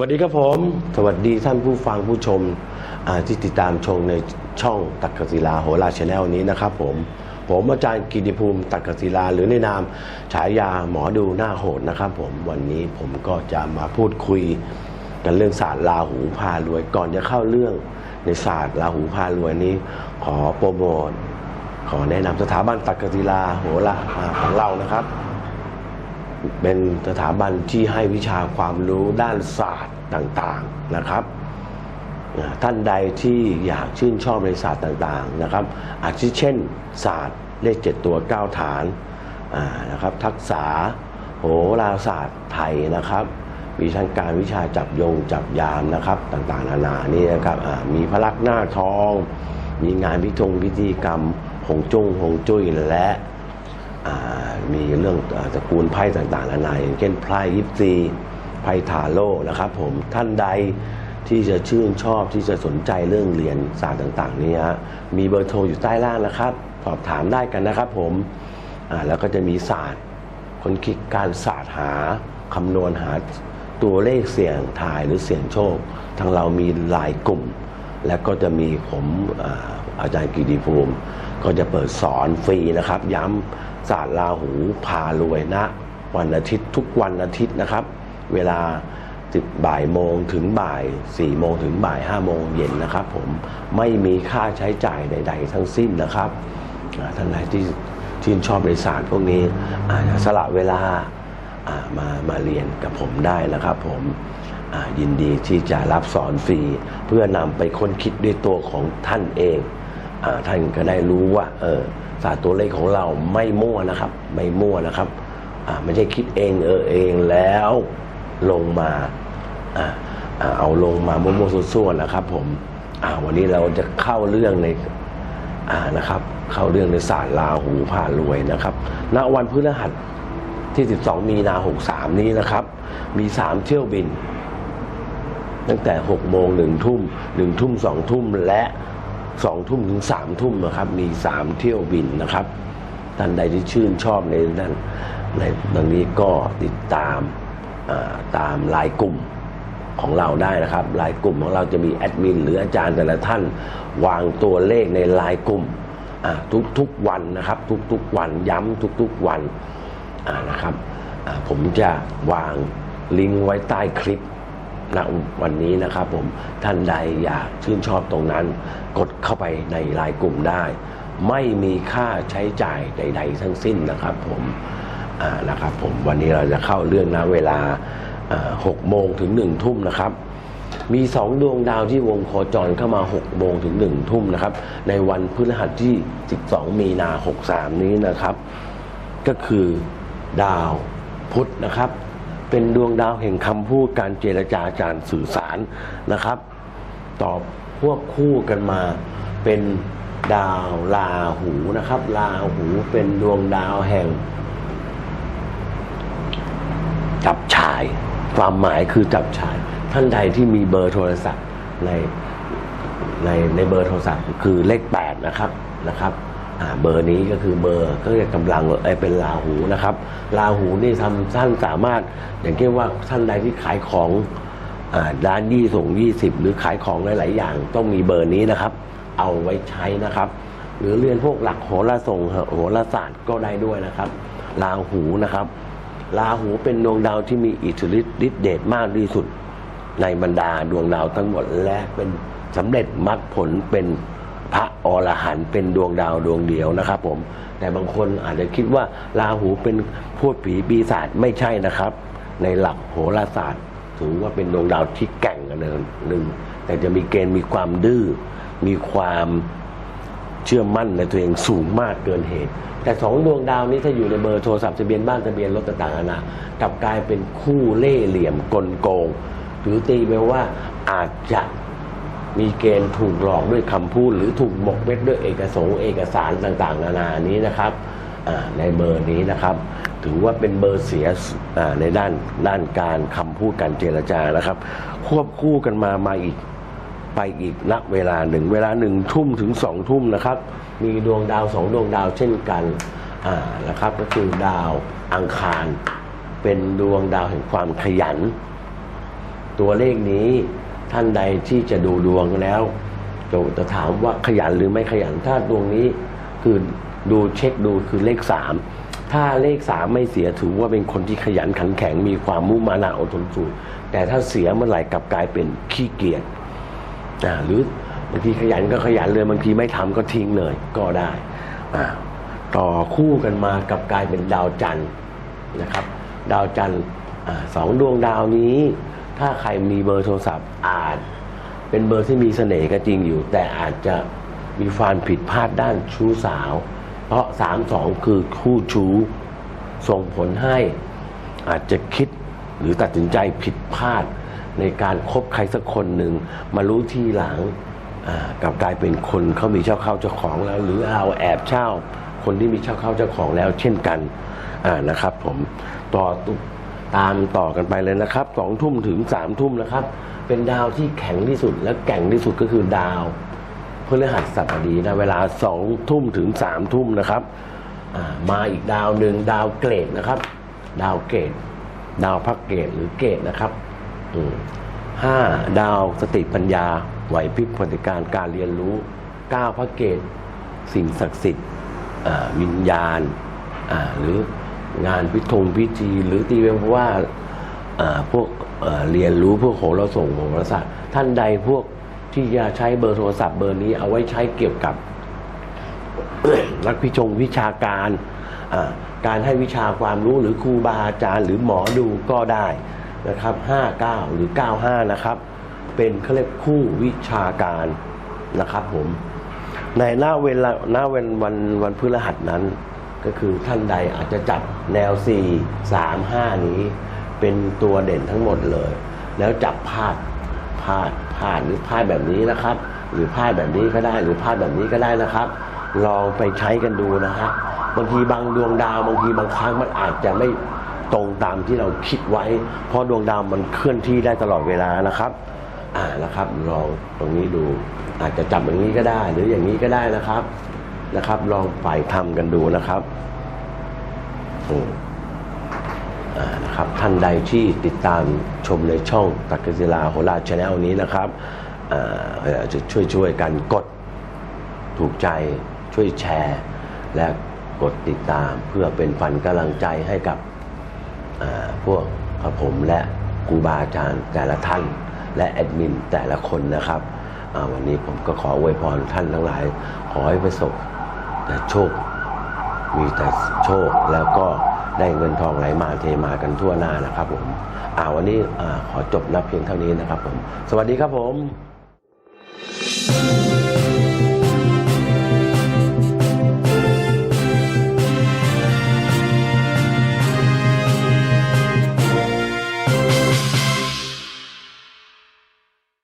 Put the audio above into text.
วัสดีครับผม สวัสดีท่านผู้ฟังผู้ชมที่ติดตามชมในช่องตักกศิลาโหราชแนลนี้นะครับผม ผมอาจารย์กิติภูมิตักกศิลาหรือในนามฉายาหมอดูหน้าโหดนะครับผมวันนี้ผมก็จะมาพูดคุยกันเรื่องศาสตร์ราหูพารวย ก่อนจะเข้าเรื่องในศาสตร์ราหูพารวยนี้ ขอโปรโมทขอแนะนำสถาบันตักกศิลาโหราอ่าของเรานะครับ เป็นสถาบันที่ให้วิชาความรู้ด้านศาสตร์ต่างๆนะครับ ท่านใดที่อยากชื่นชอบในศาสตร์ต่างๆนะครับ อาทิเช่น ศาสตร์เลขเจ็ดตัวเก้าฐานานะครับ ทักษะโหราศาสตร์ไทยนะครับ มีทั้งการวิชาจับยงจับยามนะครับ ต่างๆ นานานี่นะครับมีพระลักษณ์หน้าทอง มีงานพิธงพิธีกรรมหงจงหงจุ้ยและ มีเรื่องตระกูลไพ่ต่างๆนานาอย่างเช่นไพ่ยิปซีไพ่ทาโร่นะครับผมท่านใดที่จะชื่นชอบที่จะสนใจเรื่องเรียนศาสตร์ต่างๆนี้ฮะมีเบอร์โทรอยู่ใต้ล่างนะครับ สอบถามได้กันนะครับผมแล้วก็จะมีศาสตร์คนคิดการศาสตร์หาคำนวณหาตัวเลขเสี่ยงทายหรือเสี่ยงโชค ทางเรามีหลายกลุ่ม แล้วก็จะมีผม อาจารย์กิติภูมิ ก็จะเปิดสอนฟรีนะครับ ย้ำศาสตร์ราหูพารวยณวันอาทิตย์ทุกวันอาทิตย์นะครับ เวลาสิบบ่ายโมงถึงบ่ายสี่โมงถึงบ่ายห้าโมงเย็นนะครับ ผมไม่มีค่าใช้จ่ายใด ๆ ทั้งสิ้นนะครับท่านใดที่ชื่นชอบในศาสตร์พวกนี้อาจจะสละเวลามามาเรียนกับผมได้นะครับ ผมยินดีที่จะรับสอนฟรี เพื่อนำไปค้นคิดด้วยตัวของท่านเอง ท่านก็ได้รู้ว่าเออศาสตร์ตัวเลขของเราไม่มั่วนะครับ ไม่มั่วนะครับไม่ใช่คิดเองเออเองแล้วลงมาออเอาลงมามั่วๆซั่วๆนะครับ ผมวันนี้เราจะเข้าเรื่องในนะครับ เข้าเรื่องในศาสตร์ลาหูผ่ารวยนะครับณวันพฤหัสที่ 12 มีนา 63 นี้นะครับ มี 3 เที่ยวบิน ตั้งแต่ 6 โมงหนึ่งทุ่มหนึ่งทุ่มสองทุ่มและ สองทุ่มถึงสามทุ่มนะครับ มีสามเที่ยวบินนะครับ ท่านใดที่ชื่นชอบในด้านในดังนี้ก็ติดตามตามไลายกลุ่มของเราได้นะครับไลายกลุ่มของเราจะมีแอดมินหรืออาจารย์แต่ละท่านวางตัวเลขในไลายกลุ่มอ่าทุกวันนะครับ ทุกๆวันย้ำทุกๆวันนะครับผมจะวางลิงก์ไว้ใต้คลิป ณวันนี้นะครับผมท่านใดอยากชื่นชอบตรงนั้น กดเข้าไปในไลน์กลุ่มได้ ไม่มีค่าใช้จ่ายใด ๆ ทั้งสิ้นนะครับผมนะครับผมวันนี้เราจะเข้าเรื่องนะเวลาหกโมงถึงหนึ่งทุ่มนะครับมีสองดวงดาวที่วงโคจรเข้ามา 6 โมงถึง 1 ทุ่มนะครับ ในวันพฤหัสที่ 12 มีนา 63 นี้นะครับ ก็คือดาวพุธนะครับ เป็นดวงดาวแห่งคำพูดการเจรจาการสื่อสารนะครับ ตอบพวกคู่กันมาเป็นดาวลาหูนะครับลาหูเป็นดวงดาวแห่ง จับชาย ความหมายคือจับชาย ท่านใดที่มีเบอร์โทรศัพท์ในในในเบอร์โทรศัพท์คือเลข8นะครับนะครับ เบอร์นี้ก็คือเบอร์ก็เรียกำลังเอเป็นลาหูนะครับลาหูนี่ทำท่านสามารถ อย่างเช่นว่าท่านใดที่ขายของอร้านยี่ส่งยี่สิบหรือขายของหลาย ๆ อย่าง ต้องมีเบอร์นี้นะครับ เอาไว้ใช้นะครับ หรือเรียนพวกหลักโหราส่งโหราศาสตร์ก็ได้ด้วยนะครับลาหูนะครับราหูเป็นดวงดาวที่มีอิทธิฤทธิ์ฤทธิเดชมากที่สุด ในบรรดาดวงดาวทั้งหมดและเป็นสำเร็จมรรคผลเป็น พระอรหันต์เป็นดวงดาวดวงเดียวนะครับผมแต่บางคนอาจจะคิดว่าราหูเป็นพูดผีปีศาจไม่ใช่นะครับ ในหลักโหราศาสตร์ ถือว่าเป็นดวงดาวที่แกร่งกันหนึ่งแต่จะมีเกณฑ์มีความดื้อมีความเชื่อมั่นในตัวเองสูงมากเกินเหตุ แต่สองดวงดาวนี้ถ้าอยู่ในเบอร์โทรศัพท์ทะเบียนบ้านทะเบียนรถต่างๆนานากลับกลายเป็นคู่เล่ห์เหลี่ยมกลโกง หรือตีไปว่าอาจจะ มีเกณฑ์ถูกหลอกด้วยคำพูด หรือถูกหมกเม็ดด้วยเอกสงเอกสารต่างๆ นานานี้นะครับในเบอร์นี้นะครับ ถือว่าเป็นเบอร์เสียในด้านด้านการคำพูดการเจรจานะครับ ควบคู่กันมามาอีกไปอีกณเวลาหนึ่งเวลาหนึ่งทุ่มถึงสองทุ่มนะครับ มีดวงดาวสองดวงดาวเช่นกันนะครับก็คือดาวอังคาร เป็นดวงดาวแห่งความขยัน ตัวเลขนี้ ท่านใดที่จะดูดวงแล้วจะถามว่าขยันหรือไม่ขยันถ้าดวงนี้คือดูเช็คดูคือเลขสามถ้าเลขสามไม่เสียถือว่าเป็นคนที่ขยันขันแข็งมีความมุ่งมานะอดทนสูงแต่ถ้าเสียเมื่อไหร่กลับกลายเป็นขี้เกียจอ่าหรือบางทีขยันก็ขยันเลยบางทีไม่ทำก็ทิ้งเลยก็ได้อ่าต่อคู่กันมากับกลายเป็นดาวจันทร์นะครับ ดาวจันทร์สองดวงดาวนี้ ถ้าใครมีเบอร์โทรศัพท์อาจ เป็นเบอร์ที่มีเสน่ห์ก็จริงอยู่ แต่อาจจะมีความผิดพลาดด้านชู้สาว เพราะสามสองคือคู่ชู้ส่งผลให้อาจจะคิดหรือตัดสินใจผิดพลาดในการคบใครสักคนหนึ่ง มารู้ทีหลังกลับกลายเป็นคนเขามีเจ้าเข้าเจ้าของแล้ว หรือเราแอบเช่า คนที่มีเจ้าเข้าเจ้าของแล้ว เช่นกันนะครับผมต่อ ตามต่อกันไปเลยนะครับสองทุ่มถึงสามทุ่มนะครับ เป็นดาวที่แข็งที่สุดและแกร่งที่สุดก็คือดาวพฤหัสบดีนะเวลาสองทุ่มถึงสามทุ่มนะครับมาอีกดาวหนึ่งดาวเกรดนะครับ ดาวเกรด ดาวพักเกรดหรือเกรดนะครับห้าดาวสติปัญญาไหวพริบปฏิการการเรียนรู้เก้าพระเกตสิ่งศักดิ์สิทธิ์วิญญาณหรือ งานพิธงพิธีหรือตีเป็นว่าอ่าพวกเรียนรู้พวกโหราส่งโหราศาสตร์ท่านใดพวกที่จะใช้เบอร์โทรศัพท์เบอร์นี้เอาไว้ใช้เกี่ยวกับนักพิจงวิชาการการให้วิชาความรู้หรือครูบาอาจารย์หรือหมอดูก็ได้นะครับ 59 หรือ 95 นะครับ เป็นเขาเรียกคู่วิชาการนะครับผม ในหน้าเวลาหน้าเวนวันวันพฤหัสนั้น ก็คือท่านใดอาจจะจับแนว 4 3 5 นี้ เป็นตัวเด่นทั้งหมดเลย แล้วจับพาดพาดพาดหรือพาดแบบนี้นะครับ หรือพาดแบบนี้ก็ได้หรือพาดแบบนี้ก็ได้นะครับ ลองไปใช้กันดูนะฮะบางทีบางดวงดาวบางทีบางครั้งมันอาจจะไม่ตรงตามที่เราคิดไว้ เพราะดวงดาวมันเคลื่อนที่ได้ตลอดเวลานะครับอ่านะครับลองตรงนี้ดู อาจจะจับอย่างนี้ก็ได้ หรืออย่างนี้ก็ได้นะครับ นะครับ ลองไปทำกันดูนะครับอืมอ่านะครับ ท่านใดที่ติดตามชมในช่องตักกศิลาโหราชแนลนี้นะครับอาจะช่วยช่วยๆกันกดถูกใจช่วยแชร์ และกดติดตามเพื่อเป็นฝันกำลังใจให้กับพวกผมและครูบาอาจารย์แต่ละท่านและแอดมินแต่ละคนนะครับ วันนี้ผมก็ขออวยพรท่านทั้งหลาย ขอให้ประสบ แต่โชค มีแต่โชคแล้วก็ได้เงินทองไหลมาเทมากันทั่วหน้านะครับผมอ่าวันนี้อ่าขอจบนับเพียงเท่านี้นะครับผม สวัสดีครับผม